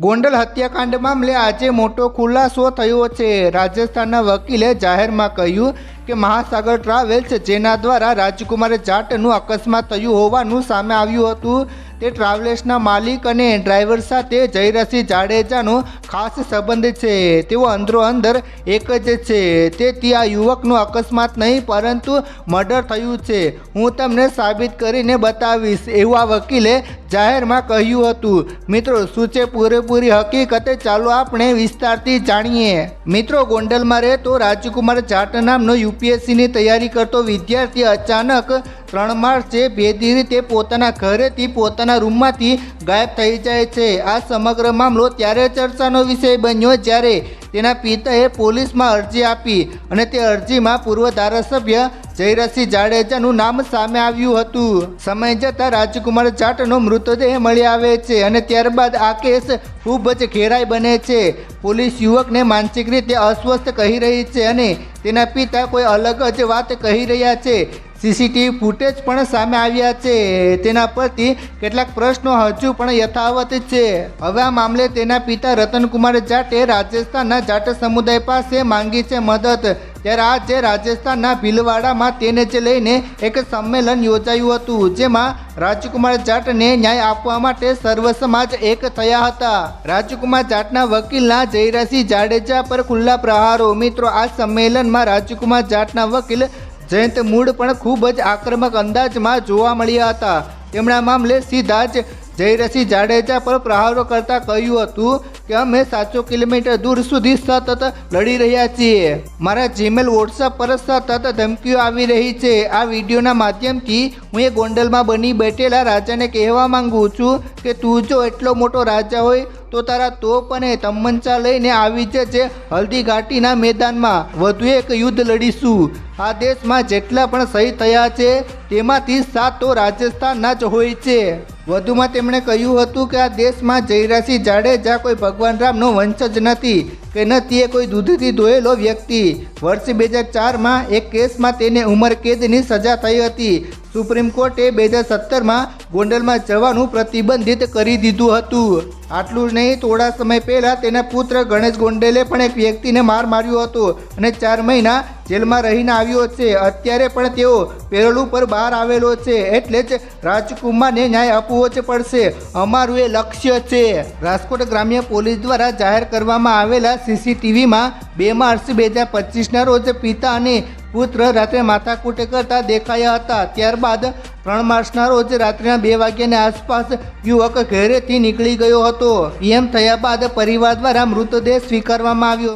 ગોંડલ હત્યાકાંડ મામલે આજે મોટો ખુલાસો થયો છે. રાજસ્થાનના વકીલે જાહેરમાં કહ્યું કે મહાસાગર ટ્રાવેલ્સ જેના દ્વારા રાજકુમાર જાટનું અકસ્માત થયું હોવાનું સામે આવ્યું હતું. તે ટ્રાવેલ્સના માલિક અને ડ્રાઈવર સાથે જયરસિંહ જાડેજાનો ખાસ સંબંધ છે. તેઓ અંદરો અંદર એક જ છે. તેથી આ યુવકનું અકસ્માત નહીં, પરંતુ મર્ડર થયું છે. હું તમને સાબિત કરીને બતાવીશ. એવું આ વકીલે જાહેરમાં કહ્યું હતું, મિત્રો, શું છે પૂરેપૂરી હકીકતે? ચાલો આપણે વિસ્તારથી જાણીએ. મિત્રો, ગોંડલમાં રહેતો રાજકુમાર જાટ નામનો યુપીએસસીની તૈયારી કરતો વિદ્યાર્થી અચાનક ત્રણ માર્ચે ભેદી રીતે પોતાના ઘરેથી પોતાના રૂમમાંથી ગાયબ થઈ જાય છે. આ સમગ્ર મામલો ત્યારે ચર્ચાનો વિષય બન્યો જ્યારે તેના પિતાએ પોલીસમાં અરજી આપી અને તે અરજીમાં પૂર્વ ધારાસભ્ય જયરસિંહ જાડેજાનું નામ સામે આવ્યું હતું. સમય જતાં રાજકુમાર જાટનો મૃતદેહ મળી આવે છે અને ત્યારબાદ આ કેસ ખૂબ જ ઘેરાઈ બને છે. પોલીસ યુવકને માનસિક રીતે અસ્વસ્થ કહી રહી છે અને તેના પિતા કોઈ અલગ જ વાત કહી રહ્યા છે. સીસીટીવી ફૂટેજ પણ સામે આવ્યા છે. તેના પરથી કેટલાક પ્રશ્નો હજુ પણ યથાવત છે. હવે આ મામલે તેના પિતા રતનકુમાર જાટે રાજસ્થાનના જાટ સમુદાય પાસે માંગી છે મદદ. ત્યારે આજે રાજસ્થાનના ભીલવાડામાં તેને જે લઈને એક સંમેલન યોજાયું હતું, જેમાં રાજકુમાર જાટને ન્યાય આપવા માટે સર્વ સમાજ એક થયા હતા. રાજકુમાર જાટના વકીલના જયરાસિંહ જાડેજા પર ખુલ્લા પ્રહારો. મિત્રો, આ સંમેલનમાં રાજકુમાર જાટના વકીલ જયંત મૂળ પણ ખૂબ જ આક્રમક અંદાજમાં જોવા મળ્યા હતા. તેમણે મામલે સીધા જ જયરસિંહ જાડેજા પર પ્રહારો કરતા કહ્યું હતું કે અમે સાતસો કિલોમીટર દૂર સુધી સતત લડી રહ્યા છીએ. મારા જીમેલ વોટ્સઅપ પર સતત ધમકીઓ આવી રહી છે. આ વિડીયોના માધ્યમથી હું એ ગોંડલમાં બની બેઠેલા રાજાને કહેવા માંગુ છું કે તું જો એટલો મોટો રાજા હોય તો તારા તોપ અને તમંચા લઈને આવી જજે હલ્દી ઘાટીના મેદાનમાં. વધુ એક યુદ્ધ લડીશું. આ દેશમાં જેટલા પણ શહીદ થયા છે, તેમાંથી સાત તો રાજસ્થાનના જ હોય છે. વધુમાં તેમણે કહ્યું હતું કે આ દેશમાં જયરાસિંહ જાડેજા કોઈ ભગવાન રામનો વંશજ નથી, કે નથી એ કોઈ દૂધથી ધોયેલો વ્યક્તિ. વર્ષ બે હજાર ચારમાં એક કેસમાં તેને ઉંમર કેદની સજા થઈ હતી. સુપ્રીમ કોર્ટે બે હજાર સત્તરમાં ગોંડલમાં જવાનું પ્રતિબંધિત કરી દીધું હતું. આટલું જ નહીં, થોડા સમય પહેલાં તેના પુત્ર ગણેશ ગોંડલે પણ એક વ્યક્તિને માર માર્યો હતો અને ચાર મહિના જેલમાં રહીને આવ્યો છે. અત્યારે પણ તેઓ પેરોલ ઉપર બહાર આવેલો છે એટલે જ રાજકુમારને ન્યાય આપવો જ પડશે. અમારું એ લક્ષ્ય છે. રાજકોટ ગ્રામ્ય પોલીસ દ્વારા જાહેર કરવામાં આવેલા સીસીટીવીમાં બે માર્ચ બે હજાર પચીસના રોજ પિતા અને પુત્ર રાત્રે માથાકૂટ કરતા દેખાયા હતા. ત્યારબાદ ત્રણ માર્ચના રોજ રાત્રિના બે વાગ્યાની આસપાસ યુવક ઘરેથી નીકળી ગયો હતો. પીએમ થયા બાદ પરિવાર દ્વારા મૃતદેહ સ્વીકારવામાં આવ્યો.